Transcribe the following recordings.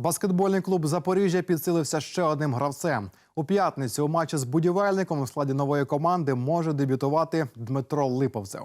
Баскетбольний клуб Запоріжжя підсилився ще одним гравцем. У п'ятницю у матчі з будівельником у складі нової команди може дебютувати Дмитро Липовцев.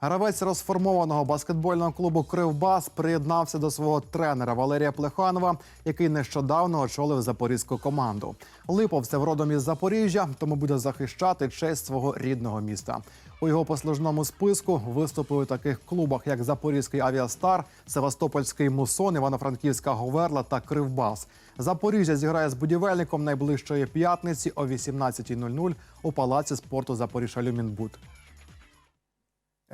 Гравець розформованого баскетбольного клубу Кривбас приєднався до свого тренера Валерія Плеханова, який нещодавно очолив запорізьку команду. Липовцев родом із Запоріжжя, тому буде захищати честь свого рідного міста. У його послужному списку виступи у таких клубах, як Запорізький авіастар, Севастопольський мусон, Івано-Франківська Говерла та Кривбас. Запоріжжя зіграє з будівельником найближчої п'ятниці о 18.00 у палаці спорту Запоріжжя Люмінбуд.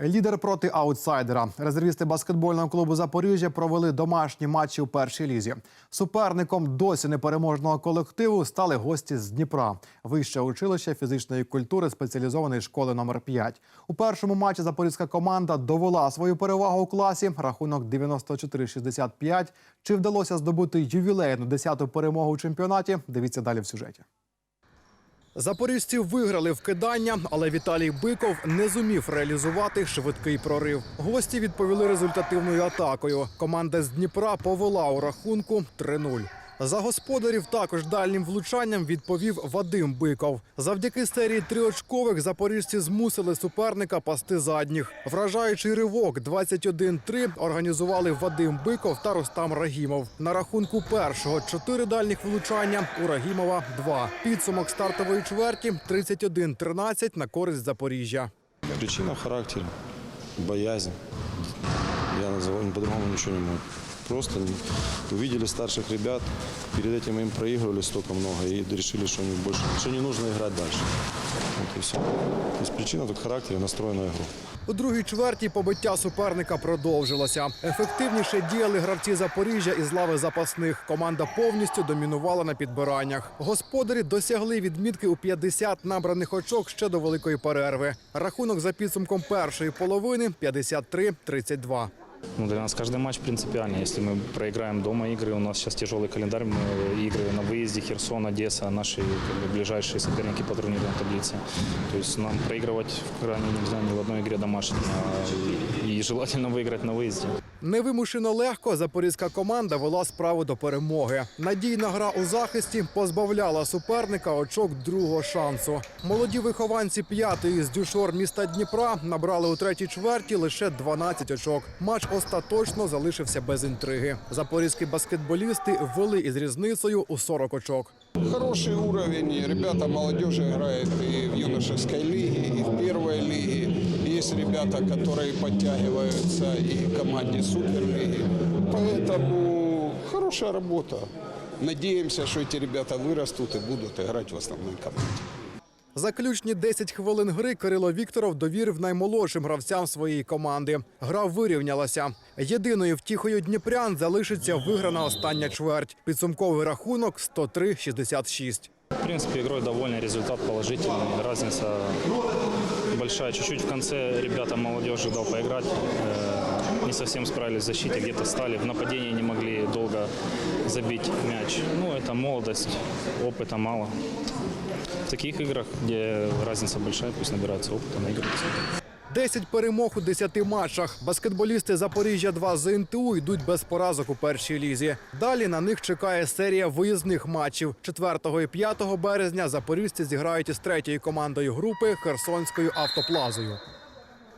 Лідер проти аутсайдера. Резервісти баскетбольного клубу Запоріжжя провели домашні матчі у першій лізі. Суперником досі непереможного колективу стали гості з Дніпра. Вище училище фізичної культури спеціалізованої школи номер 5 У першому матчі запорізька команда довела свою перевагу у класі. Рахунок 94-65. Чи вдалося здобути ювілейну 10-ту перемогу у чемпіонаті? Дивіться далі в сюжеті. Запоріжці виграли вкидання, але Віталій Биков не зумів реалізувати швидкий прорив. Гості відповіли результативною атакою. Команда з Дніпра повела у рахунку 3-0. За господарів також дальнім влучанням відповів Вадим Биков. Завдяки серії триочкових запоріжці змусили суперника пасти задніх. Вражаючий ривок 21-3 організували Вадим Биков та Рустам Рагімов. На рахунку першого чотири дальніх влучання у Рагімова два. Підсумок стартової чверті 31-13 на користь Запоріжжя. Причина в боязнь. Я назову по-другому ничего не могу. Просто увидели старших ребят, перед этим им проигрывали столько много и решили, что, они больше, что не нужно играть дальше. Вот и все. То есть причина тут в характере, настроена на игру. У другій чверті побиття суперника продовжилося. Ефективніше діяли гравці Запоріжжя із лави запасних. Команда повністю домінувала на підбираннях. Господарі досягли відмітки у 50 набраних очок ще до великої перерви. Рахунок за підсумком першої половини 53-32. Ну, для нас каждый матч принципиальный. Если мы проиграем дома игры, у нас сейчас тяжелый календарь, мы игры на выезде, Херсон, Одесса, наши как бы, ближайшие соперники по турнирной таблице. То есть нам проигрывать в крайне нельзя ни в одной игре домашней, а и желательно выиграть на выезде. Невимушено легко запорізька команда вела справу до перемоги. Надійна гра у захисті позбавляла суперника очок другого шансу. Молоді вихованці п'ятої з дюшор міста Дніпра набрали у третій чверті лише 12 очок. Матч остаточно залишився без інтриги. Запорізькі баскетболісти ввели із різницею у 40 очок. Хороший уровень. Ребята, молодежь играет и в юношеской лиге, и в первой лиге. Есть ребята, которые подтягиваются и в команде суперлиги. Поэтому хорошая работа. Надеемся, что эти ребята вырастут и будут играть в основной команде. Заключні 10 хвилин гри Кирило Вікторов довірив наймолодшим гравцям своєї команди. Гра вирівнялася. Єдиною втіхою дніпрян залишиться виграна остання чверть. Підсумковий рахунок 103-66. В принципе, игрой довольны, результат положительный. Разница большая. Чуть-чуть в конце ребята молодежи дал поиграть Э, Не совсем справились в защите, где-то стали. В нападении не могли долго забить мяч. Ну, это молодость, опыта мало. В таких играх, где разница большая, пусть набираются опыта, наигрываются. 10 перемог у 10 матчах. Баскетболісти Запоріжжя 2 з НТУ йдуть без поразок у першій лізі. Далі на них чекає серія виїзних матчів. 4 і 5 березня запоріжці зіграють із третьою командою групи Херсонською автоплазою.